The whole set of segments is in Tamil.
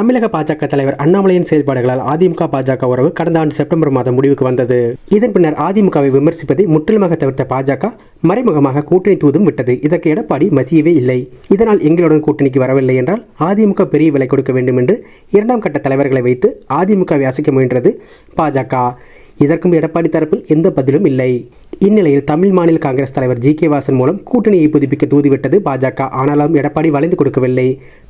தமிழக பாஜக தலைவர் அண்ணாமலையின் செயல்பாடுகளால் அதிமுக பாஜக உறவு கடந்த ஆண்டு செப்டம்பர் மாதம் முடிவுக்கு வந்தது. இதன் பின்னர் அதிமுகவை விமர்சிப்பதை முற்றிலுமாக தவிர்த்த பாஜக மறைமுகமாக கூட்டணி தூதும் விட்டது. இதற்கு எடப்பாடி மசியவே இல்லை. இதனால் எங்களுடன் கூட்டணிக்கு வரவில்லை என்றால் அதிமுக பெரிய விலை கொடுக்க வேண்டும் என்று இரண்டாம் கட்ட தலைவர்களை வைத்து அதிமுகவை அசைக்க முயன்றது பாஜக. இதற்கும் எடப்பாடி தரப்பில் எந்த பதிலும் இல்லை. இந்நிலையில் தமிழ் மாநில காங்கிரஸ் தலைவர் ஜி கே வாசன் மூலம் கூட்டணியை புதுப்பிக்க தூதிவிட்டது பாஜக. ஆனாலும் எடப்பாடி வளைந்து கொடுக்கவில்லை.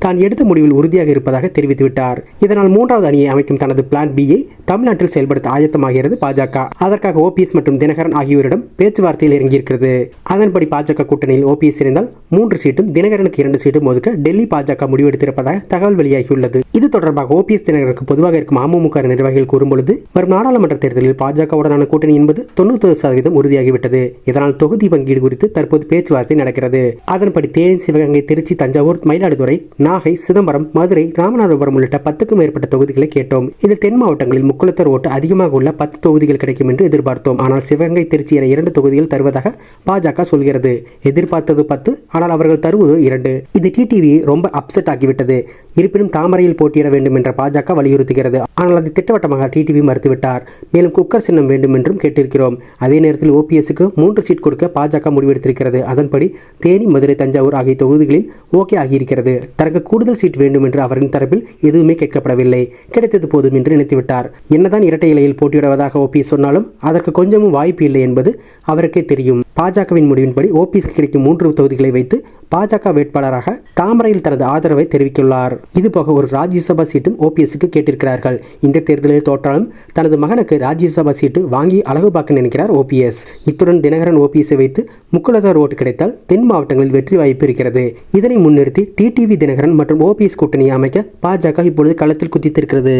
தான் எடுத்த முடிவில் உறுதியாக இருப்பதாக தெரிவித்துவிட்டார். இதனால் மூன்றாவது அணியை அமைக்கும் தனது பிளான் பியை தமிழ்நாட்டில் செயல்படுத்த ஆயத்தமாகிறது பாஜக. அதற்காக ஓபிஎஸ் மற்றும் தினகரன் ஆகியோரிடம் பேச்சுவார்த்தையில் இறங்கியிருக்கிறது. அதன்படி பாஜக கூட்டணியில் ஓபிஎஸ் இருந்தால் மூன்று சீட்டும் தினகரனுக்கு இரண்டு சீட்டும் ஒதுக்க டெல்லி பாஜக முடிவெடுத்திருப்பதாக தகவல் வெளியாகியுள்ளது. இது தொடர்பாக ஓபிஎஸ் தினகரனுக்கு பொதுவாக இருக்கும் அமமுக நிர்வாகிகள் கூறும்பொழுது வரும் நாடாளுமன்ற தேர்தலில் பாஜகவுடனான கூட்டணி என்பது தொண்ணூத்தி சதவீதம் உறுதியாகிவிட்டது இதனால் தொகுதி பங்கீடு குறித்து தற்போது பேச்சுவார்த்தை நடக்கிறது. அதன்படி தேனி சிவகங்கை திருச்சி தஞ்சாவூர் மயிலாடுதுறை நாகை சிதம்பரம் மதுரை ராமநாதபுரம் உள்ளிட்ட பத்துக்கும் மேற்பட்ட தொகுதிகளை கேட்டோம். இதில் தென் மாவட்டங்களில் முக்குளத்தர் ஓட்டு அதிகமாக உள்ள பத்து தொகுதிகள் கிடைக்கும் என்று எதிர்பார்த்தோம். ஆனால் சிவகங்கை திருச்சி என இரண்டு தொகுதிகள் தருவதாக பாஜக சொல்கிறது. எதிர்பார்த்தது பத்து ஆனால் அவர்கள் தருவது இரண்டு. இது டிடிவி ரொம்ப அப்செட் ஆகிவிட்டது இருப்பினும் தாமரையில் போட்டியிட வேண்டும் என்ற பாஜக வலியுறுத்துகிறது. ஆனால் அது திட்டவட்டமாக டிடிவி மறுத்துவிட்டார். மேலும் குக்கர் சின்னம் வேண்டும் என்றும் கேட்டிருக்கிறோம். அதே நேரத்தில் ஓபிஎஸ்க்கு மூன்று சீட் கொடுக்க பாஜக முடிவெடுத்திருக்கிறது. அதன்படி தேனி மதுரை தஞ்சாவூர் ஆகிய தொகுதிகளில் ஓகே ஆகியிருக்கிறது. தனக்கு கூடுதல் சீட் வேண்டும் என்று அவரின் தரப்பில் எதுவுமே கேட்கப்படவில்லை. கிடைத்தது போதும் என்று நினைத்துவிட்டார். என்னதான் இரட்டை இலையில் போட்டியிடுவதாக ஓபிஎஸ் சொன்னாலும் அதற்கு கொஞ்சமும் வாய்ப்பு இல்லை என்பது அவருக்கே தெரியும். பாஜகவின் முடிவின்படி ஓபிஎஸ் கிடைக்கும் மூன்று தொகுதிகளை வைத்து பாஜக வேட்பாளராக தாமரையில் தனது ஆதரவை தெரிவித்துள்ளார். இதுபோக ஒரு ராஜ்யசபா சீட்டும் ஓபிஎஸ்க்கு கேட்டிருக்கிறார்கள். இந்த தேர்தலில் தோற்றாலும் தனது மகனுக்கு ராஜ்யசபா சீட்டு வாங்கி அழகு பார்க்க நினைக்கிறார் ஓபிஎஸ் இத்துடன் தினகரன் ஓபிஎஸ்ஸை வைத்து முக்குலதார் ஓட்டு கிடைத்தால் தென் மாவட்டங்களில் வெற்றி வாய்ப்பு இருக்கிறது. இதனை முன்னிறுத்தி டிடிவி தினகரன் மற்றும் ஓபிஎஸ் கூட்டணியை அமைக்க பாஜக இப்பொழுது களத்தில் குதித்திருக்கிறது.